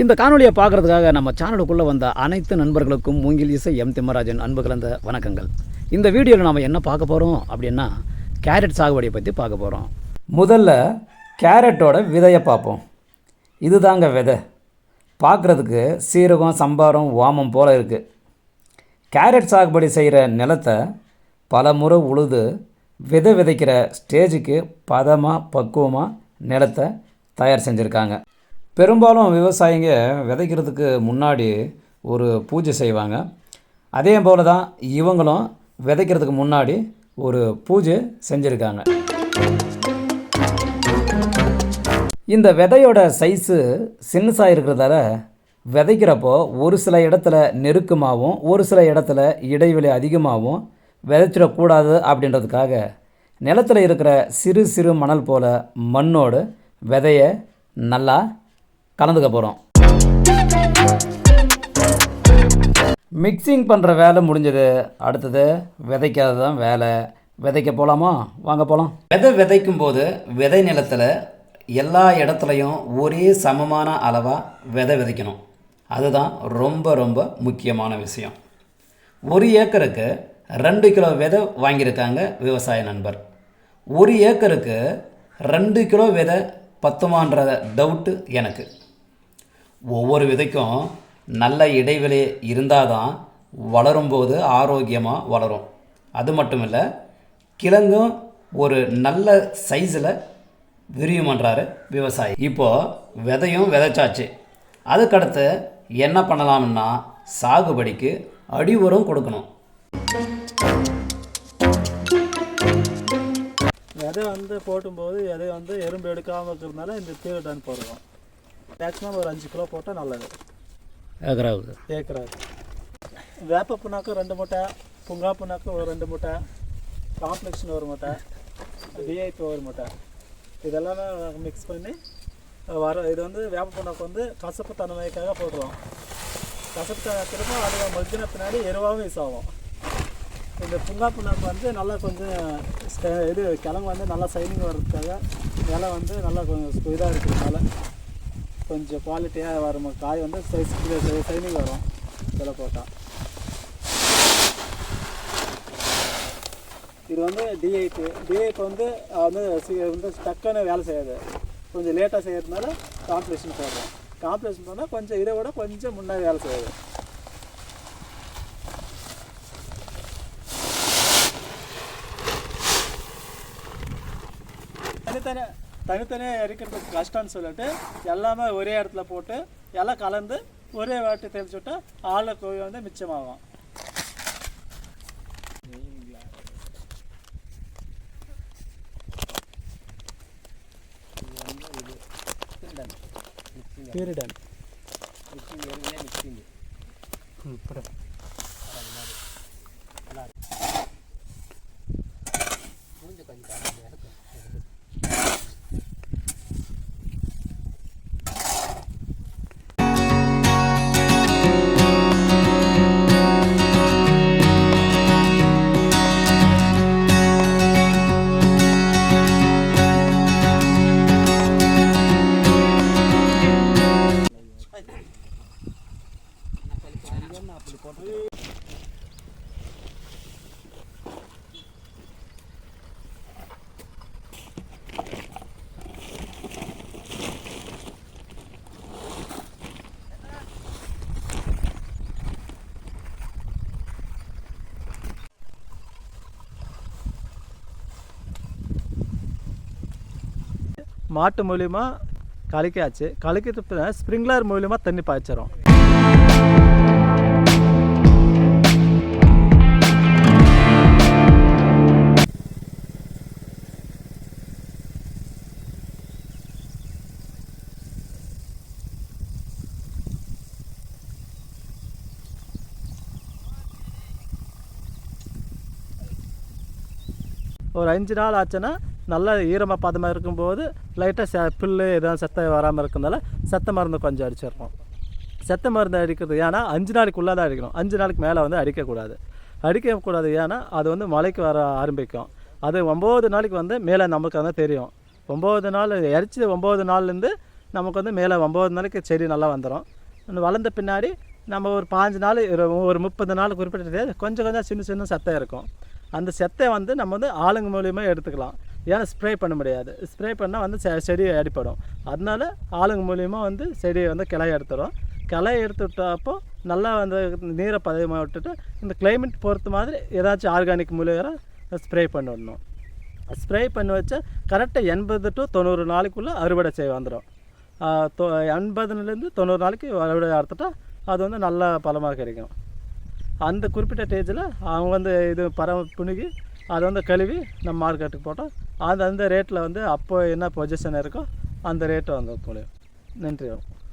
இந்த காணொலியை பார்க்குறதுக்காக நம்ம சேனலுக்குள்ளே வந்த அனைத்து நண்பர்களுக்கும் மூங்கில் இசை எம் திம்மராஜன் அன்பு கலந்த வணக்கங்கள். இந்த வீடியோவில் நாம் என்ன பார்க்க போகிறோம் அப்படின்னா கேரட் சாகுபடியை பற்றி பார்க்க போகிறோம் முதல்ல கேரட்டோட விதையை பார்ப்போம். இதுதாங்க விதை. பார்க்குறதுக்கு சீரகம் சம்பாரம் ஓமம் போல் இருக்குது கேரட் சாகுபடி செய்கிற நிலத்தை பல முறை உழுது விதை விதைக்கிற ஸ்டேஜுக்கு பதமாக பக்குவமாக நிலத்தை தயார் செஞ்சுருக்காங்க. பெரும்பாலும் விவசாயிங்க விதைக்கிறதுக்கு முன்னாடி ஒரு பூஜை செய்வாங்க. அதே போல தான் இவங்களும் விதைக்கிறதுக்கு முன்னாடி ஒரு பூஜை செஞ்சுருக்காங்க. இந்த விதையோட சைஸு சின்னசாக இருக்கிறதால விதைக்கிறப்போ ஒரு சில இடத்துல நெருக்கமாகவும் ஒரு சில இடத்துல இடைவெளி அதிகமாகவும் விதைச்சிடக்கூடாது அப்படின்றதுக்காக நிலத்தில் இருக்கிற சிறு சிறு மணல் போல் மண்ணோடு விதையை நல்லா கலந்துக்க போகிறோம் மிக்சிங் பண்ணுற வேலை முடிஞ்சது. அடுத்தது விதைக்கிறது தான் வேலை. விதைக்க போகலாமா வாங்க போகலாம் விதை விதைக்கும் போது விதை நிலத்தில் எல்லா இடத்துலையும் ஒரே சமமான அளவாக விதை விதைக்கணும். அதுதான் ரொம்ப ரொம்ப முக்கியமான விஷயம். ஒரு ஏக்கருக்கு ரெண்டு கிலோ விதை வாங்கியிருக்காங்க விவசாய நண்பர். ஒரு ஏக்கருக்கு ரெண்டு கிலோ விதை பத்துமான்ற டவுட்டு எனக்கு. ஒவ்வொரு விதைக்கும் நல்ல இடைவெளி இருந்தால் தான் வளரும்போது ஆரோக்கியமாக வளரும். அது மட்டும் இல்லை கிழங்கும் ஒரு நல்ல சைஸில் விரியுமன்றாரு விவசாயி. இப்போது விதையும் விதைச்சாச்சு. அதுக்கடுத்து என்ன பண்ணலாம்னா சாகுபடிக்கு அடி உரம் கொடுக்கணும். விதை வந்து போட்டும்போது விதை வந்து எறும்பு எடுக்காமல் இருக்கிறதுனால இந்த தீவிரம் போடுறோம். மேக்ஸிமம் ஒரு அஞ்சு கிலோ போட்டால் நல்லது. ஏக்கராவுக்கு ஏக்கராது வேப்ப புண்ணாக்கு ரெண்டு மூட்டை புங்கா புண்ணாக்கு ஒரு ரெண்டு மூட்டை காம்ப்ளெக்ஷன் ஒரு மூட்டை டிஐபி ஒரு மூட்டை. இதெல்லாமே மிக்ஸ் பண்ணி வர இது வந்து வேப்ப புண்ணாக்கு வந்து கசப்பு தன்மைக்காக போடுறோம். கசப்பு திரும்ப அதில் மக்கின பின்னாடி எருவாகவும் யூஸ் ஆகும். இந்த புங்கா புண்ணாக்கு வந்து நல்லா கொஞ்சம் இது கிழங்கு வந்து நல்லா சைனிங் வர்றதுக்காக நிலம் வந்து நல்லா கொஞ்சம் இதாக இருக்கிறதுனால கொஞ்சம் குவாலிட்டியாக வரும். காய் வந்து சைஸ் சைனிங் வரும். இதில் போட்டால் இது வந்து டிஐக்கு டிஐபி வந்து வந்து வந்து டக்குன்னு வேலை செய்யாது. கொஞ்சம் லேட்டாக செய்யறதுனால காம்ப்ளெக்ஷன் போடுறோம். காம்ப்ளெக்ஷன் போனால் கொஞ்சம் இதை விட கொஞ்சம் முன்னாடி வேலை செய்யாது. தனித்தனி தனித்தனியாக எரிக்கிறதுக்கு கஷ்டம்னு சொல்லிட்டு எல்லாமே ஒரே இடத்துல போட்டு எல்லாம் கலந்து ஒரே வாட்டி தெளிச்சு விட்டா ஆளை கோழி வந்து மிச்சமாகும். பீரிடன் மாட்டு மூலியமா கலக்கியாச்சு. கலக்கிட்டு ஸ்ப்ரிங்க்லர் மூலியமா தண்ணி பாய்ச்சிரும். ஒரு அஞ்சு நாள் ஆச்சுன்னா நல்லா ஈரமாக பதமாக இருக்கும்போது லைட்டாக செ புல்லு எதுவும் செத்த வராமல் இருக்கிறதுனால செத்த மருந்து கொஞ்சம் அடிச்சிடணும். செத்த மருந்து அடிக்கிறது ஏன்னா அஞ்சு நாளைக்குள்ளே தான் அடிக்கணும். அஞ்சு நாளைக்கு மேலே வந்து அடிக்கக்கூடாது. அடிக்கக்கூடாது ஏன்னா அது வந்து மழைக்கு வர ஆரம்பிக்கும். அது ஒம்பது நாளைக்கு வந்து மேலே நமக்கு வந்து தெரியும். ஒம்பது நாள் இறச்சி ஒம்பது நாள்லேருந்து நமக்கு வந்து மேலே ஒம்பது நாளைக்கு செடி நல்லா வந்துடும் வளர்ந்த பின்னாடி நம்ம ஒரு பாஞ்சு நாள் இரு- ஒரு முப்பது நாள் குறிப்பிட்டது கொஞ்சம் கொஞ்சம் சின்ன சின்ன செத்தை இருக்கும். அந்த செத்தை வந்து நம்ம வந்து ஆளுங்க மூலியமாக எடுத்துக்கலாம். ஏன்னா ஸ்ப்ரே பண்ண முடியாது? ஸ்ப்ரே பண்ணால் வந்து செடி அடிப்படும். அதனால ஆளுங்க மூலியமா வந்து செடியை வந்து கிளை எடுத்துடும் கிளை எடுத்து விட்டப்போ நல்லா அந்த நீரை பதவியமாக விட்டுட்டு இந்த கிளைமேட் பொறுத்த மாதிரி ஏதாச்சும் ஆர்கானிக் மூலியம் ஸ்ப்ரே பண்ணி விடணும் ஸ்ப்ரே பண்ணி வச்சா கரெக்டாக எண்பது டு தொண்ணூறு நாளைக்குள்ளே அறுவடை செய்ய வந்துடும் எண்பதுலேருந்து தொண்ணூறு நாளைக்கு அறுவடை அறுத்துட்டா அது வந்து நல்ல பலமாக கிடைக்கும். அந்த குறிப்பிட்ட ஸ்டேஜில் அவங்க வந்து இது பரம புணுகி அதை வந்து கழுவி நம்ம மார்க்கெட்டுக்கு போட்டோம். அது அந்த ரேட்டில் வந்து அப்போ என்ன பொசிஷன் இருக்கோ அந்த ரேட்டு வந்து முடியும் நன்றி வணக்கம்.